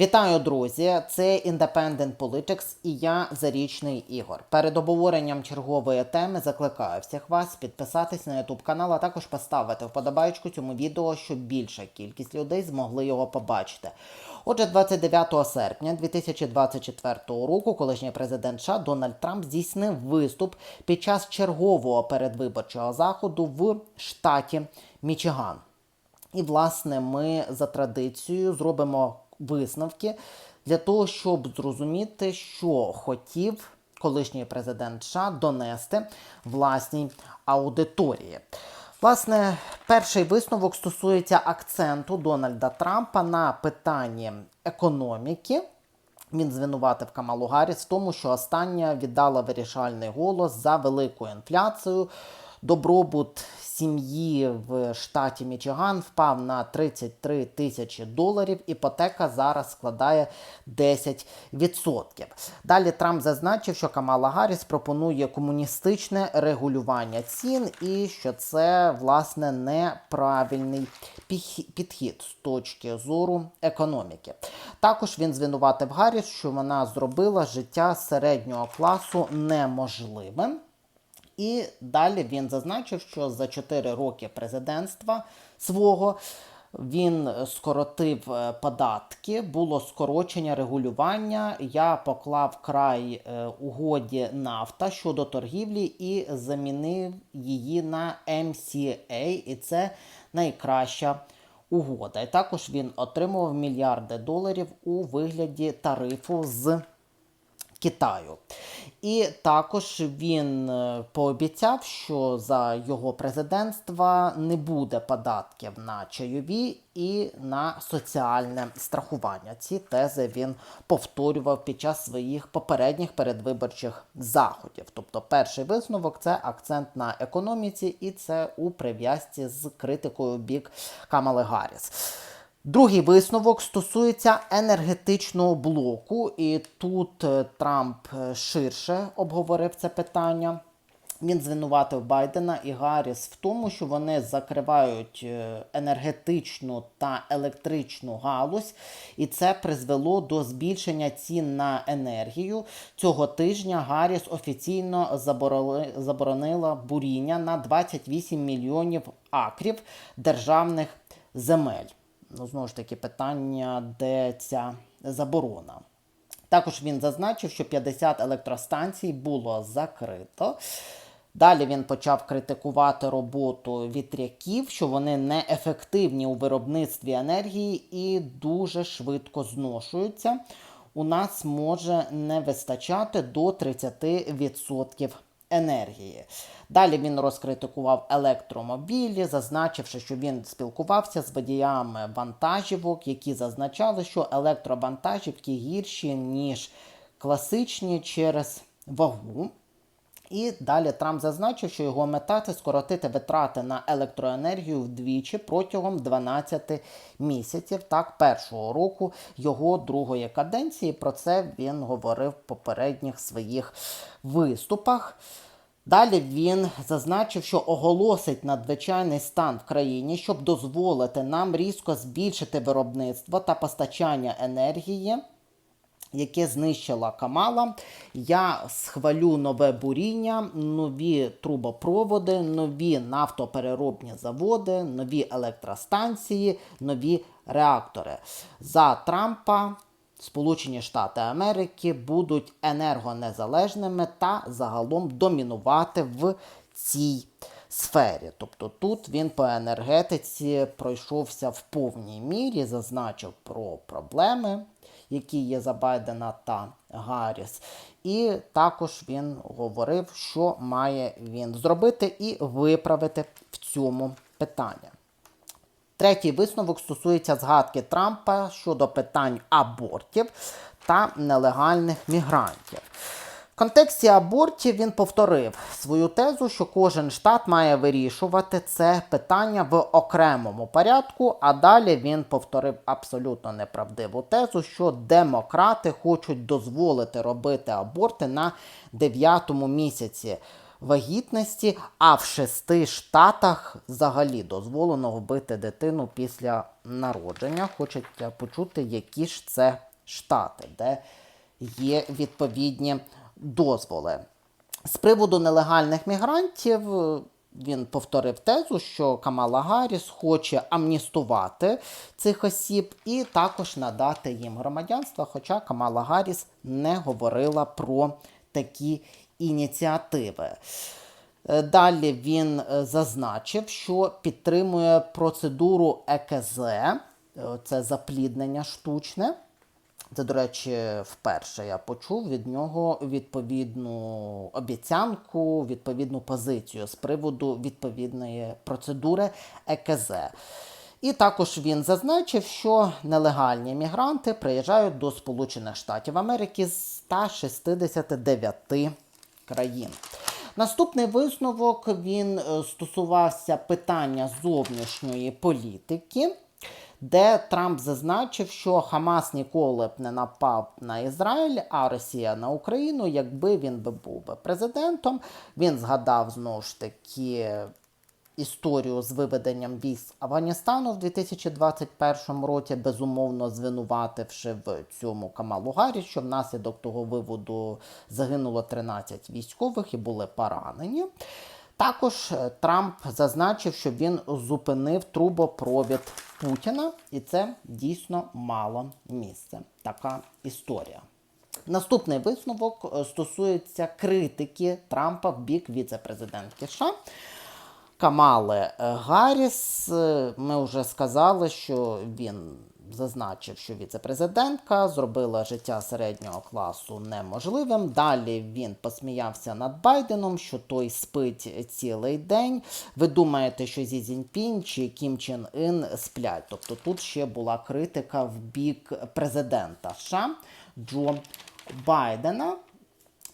Вітаю, друзі! Це Independent Politics і я Зарічний Ігор. Перед обговоренням чергової теми закликаю всіх вас підписатись на YouTube канал, а також поставити вподобайку цьому відео, щоб більша кількість людей змогли його побачити. Отже, 29 серпня 2024 року колишній президент США Дональд Трамп здійснив виступ під час чергового передвиборчого заходу в штаті Мічиган. І, власне, ми за традицією зробимо висновки для того, щоб зрозуміти, що хотів колишній президент США донести власній аудиторії. Власне, перший висновок стосується акценту Дональда Трампа на питанні економіки. Він звинуватив Камалу Гарріс в тому, що остання віддала вирішальний голос за велику інфляцію. Добробут сім'ї в штаті Мічиган впав на 33 тисячі доларів. Іпотека зараз складає 10%. Далі Трамп зазначив, що Камала Гарріс пропонує комуністичне регулювання цін і що це власне неправильний підхід з точки зору економіки. Також він звинуватив Гарріс, що вона зробила життя середнього класу неможливим. І далі він зазначив, що за 4 роки президентства свого він скоротив е, податки, було скорочення регулювання. Я поклав край е, угоді нафта щодо торгівлі і замінив її на MCA, і це найкраща угода. І також він отримував мільярди доларів у вигляді тарифу з Китаю. І також він е, пообіцяв, що за його президентства не буде податків на чайові і на соціальне страхування. Ці тези він повторював під час своїх попередніх передвиборчих заходів. Тобто, перший висновок це акцент на економіці, і це у прив'язці з критикою бік Камали Гарріс. Другий висновок стосується енергетичного блоку, і тут е, Трамп е, ширше обговорив це питання. Він звинуватив Байдена і Гарріс в тому, що вони закривають е, енергетичну та електричну галузь, і це призвело до збільшення цін на енергію. Цього тижня Гарріс офіційно заборонила буріння на 28 мільйонів акрів державних земель. Ну, знову ж таки, питання, де ця заборона. Також він зазначив, що 50 електростанцій було закрито. Далі він почав критикувати роботу вітряків, що вони неефективні у виробництві енергії і дуже швидко зношуються. У нас може не вистачати до 30% енергії. Далі він розкритикував електромобілі, зазначивши, що він спілкувався з водіями вантажівок, які зазначали, що електровантажівки гірші, ніж класичні через вагу. І далі Трамп зазначив, що його мета це скоротити витрати на електроенергію вдвічі протягом 12 місяців. Так, першого року його другої каденції. Про це він говорив в попередніх своїх виступах. Далі він зазначив, що оголосить надзвичайний стан в країні, щоб дозволити нам різко збільшити виробництво та постачання енергії яке знищила Камала. Я схвалю нове буріння, нові трубопроводи, нові нафтопереробні заводи, нові електростанції, нові реактори. За Трампа Сполучені Штати Америки будуть енергонезалежними та загалом домінувати в цій сфері. Тобто тут він по енергетиці пройшовся в повній мірі, зазначив про проблеми, які є за Байдена та Гарріс. І також він говорив, що має він зробити і виправити в цьому питанні. Третій висновок стосується згадки Трампа щодо питань абортів та нелегальних мігрантів. Контексті абортів він повторив свою тезу, що кожен штат має вирішувати це питання в окремому порядку. А далі він повторив абсолютно неправдиву тезу, що демократи хочуть дозволити робити аборти на дев'ятому місяці вагітності, а в шести штатах взагалі дозволено вбити дитину після народження. Хочеться почути, які ж це Штати, де є відповідні дозволи. З приводу нелегальних мігрантів е, він повторив тезу, що Камала Гарріс хоче амністувати цих осіб і також надати їм громадянство. Хоча Камала Гарріс не говорила про такі ініціативи. Е, Далі він е, зазначив, що підтримує процедуру ЕКЗ, це запліднення штучне. Це, до речі, вперше я почув від нього відповідну обіцянку, відповідну позицію з приводу відповідної процедури ЕКЗ. І також він зазначив, що нелегальні мігранти приїжджають до Сполучених Штатів Америки з 169 країн. Наступний висновок він е, стосувався питання зовнішньої політики, де Трамп зазначив, що Хамас ніколи б не напав на Ізраїль, а Росія на Україну, якби він би був би президентом. Він згадав знову ж таки історію з виведенням військ Афганістану в 2021 році, безумовно звинувативши в цьому Камалу Гарріс, що внаслідок того виводу загинуло 13 військових і були поранені. Також е, Трамп зазначив, що він зупинив трубопровід Путіна, і це дійсно мало місце. Така історія. Наступний висновок е, стосується критики Трампа в бік віце-президентки США. Камали Гарріс. Е, Ми вже сказали, що він зазначив, що віце-президентка зробила життя середнього класу неможливим. Далі він посміявся над Байденом, що той спить цілий день. Ви думаєте, що Зі Зіньпін чи Кім Чен Ін сплять? Тобто тут ще була критика в бік президента США Джо Байдена.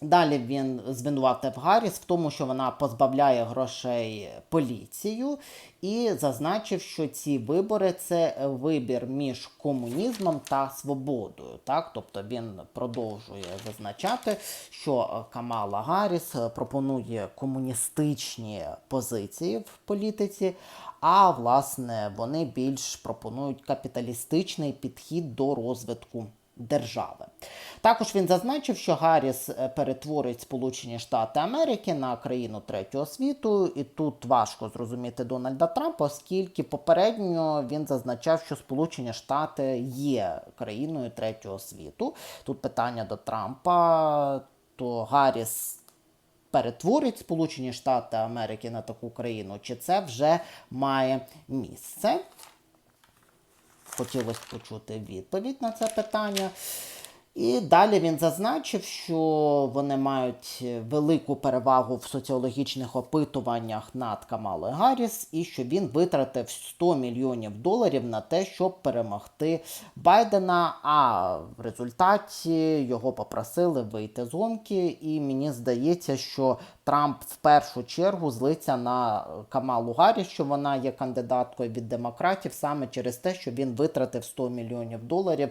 Далі він звинуватив Гарріс в тому, що вона позбавляє грошей поліцію, і зазначив, що ці вибори це вибір між комунізмом та свободою. Так? Тобто він продовжує зазначати, що Камала Гарріс пропонує комуністичні позиції в політиці, а власне вони більш пропонують капіталістичний підхід до розвитку держави. Також він зазначив, що Гарріс е, перетворить Сполучені Штати Америки на країну третього світу, і тут важко зрозуміти Дональда Трампа, оскільки попередньо він зазначав, що Сполучені Штати є країною третього світу. Тут питання до Трампа, то Гарріс. Перетворить Сполучені Штати Америки на таку країну, чи це вже має місце? Хотілося почути відповідь на це питання. І далі він зазначив, що вони мають велику перевагу в соціологічних опитуваннях над Камалою Гарріс, і що він витратив 100 мільйонів доларів на те, щоб перемогти Байдена. А в результаті його попросили вийти з гонки. І мені здається, що Трамп в першу чергу злиться на Камалу Гарріс, що вона є кандидаткою від демократів саме через те, що він витратив 100 мільйонів доларів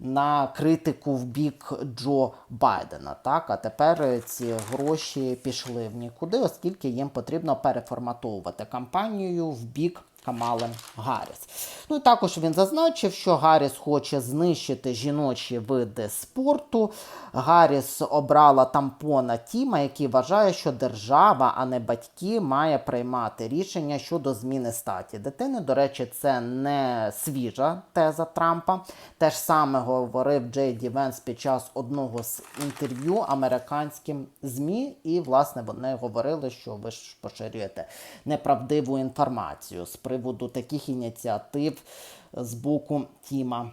на критику в бік Джо Байдена. Так, а тепер ці гроші пішли в нікуди, оскільки їм потрібно переформатовувати кампанію в бік. Камали Гарріс. Ну і також він зазначив, що Гарріс хоче знищити жіночі види спорту. Гарріс обрала тампона Тіма, який вважає, що держава, а не батьки, має приймати рішення щодо зміни статі дитини. До речі, це не свіжа теза Трампа. Те ж саме говорив Джей Ді Венс під час одного з інтерв'ю американським ЗМІ, і, власне, вони говорили, що ви ж поширюєте неправдиву інформацію приводу таких ініціатив з боку Тіма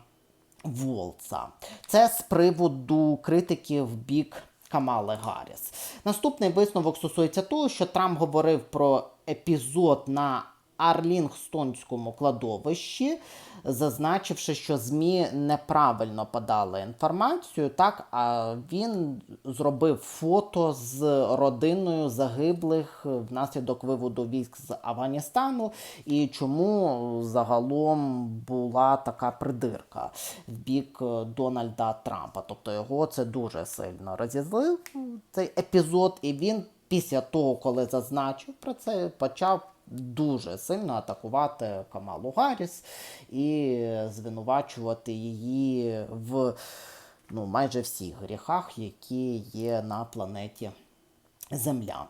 Волца. Це з приводу критики в бік Камали Гарріс. Наступний висновок стосується того, що Трамп говорив про епізод на Арлінгстонському кладовищі, зазначивши, що ЗМІ неправильно подали інформацію, так а він зробив фото з родиною загиблих внаслідок виводу військ з Афганістану, і чому загалом була така придирка в бік Дональда Трампа. Тобто його це дуже сильно розізлив цей епізод, і він після того, коли зазначив про це, почав дуже сильно атакувати Камалу Гарріс і звинувачувати її в ну, майже всіх гріхах, які є на планеті Земля.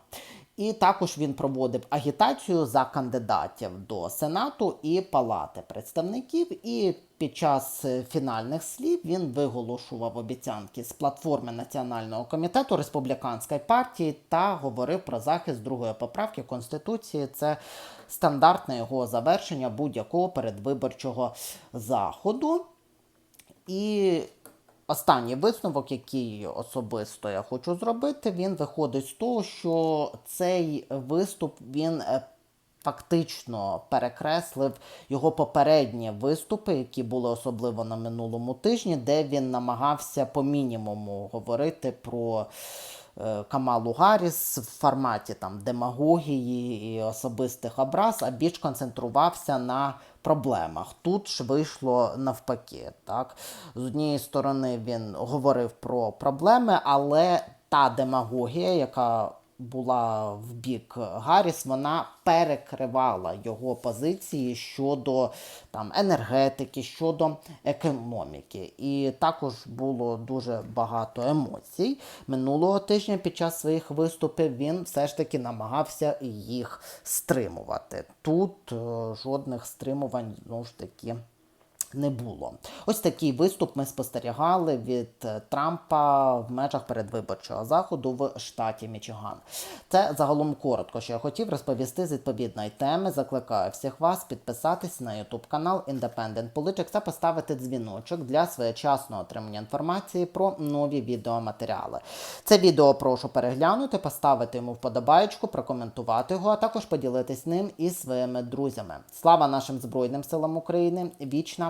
І також він проводив агітацію за кандидатів до Сенату і Палати представників. І під час е, фінальних слів він виголошував обіцянки з платформи Національного комітету республіканської партії та говорив про захист другої поправки Конституції. Це стандартне його завершення будь-якого передвиборчого заходу. І останній висновок, який особисто я хочу зробити, він виходить з того, що цей виступ він е, фактично перекреслив його попередні виступи, які були особливо на минулому тижні, де він намагався по мінімуму говорити про. Камалу Гарріс в форматі там демагогії і особистих образ, а більш концентрувався на проблемах. Тут ж вийшло навпаки. Так? З однієї сторони він говорив про проблеми, але та демагогія, яка була в бік Гарріс, вона перекривала його позиції щодо там, енергетики, щодо економіки. І також було дуже багато емоцій. Минулого тижня під час своїх виступів він все ж таки намагався їх стримувати. Тут е, жодних стримувань знову ж таки не було. Ось такий виступ ми спостерігали від е, Трампа в межах передвиборчого заходу в штаті Мічиган. Це загалом коротко, що я хотів розповісти з відповідної теми. Закликаю всіх вас підписатись на YouTube канал Independent Politics та поставити дзвіночок для своєчасного отримання інформації про нові відеоматеріали. Це відео прошу переглянути, поставити йому вподобаєчку, прокоментувати його, а також поділитись ним із своїми друзями. Слава нашим Збройним силам України! Вічна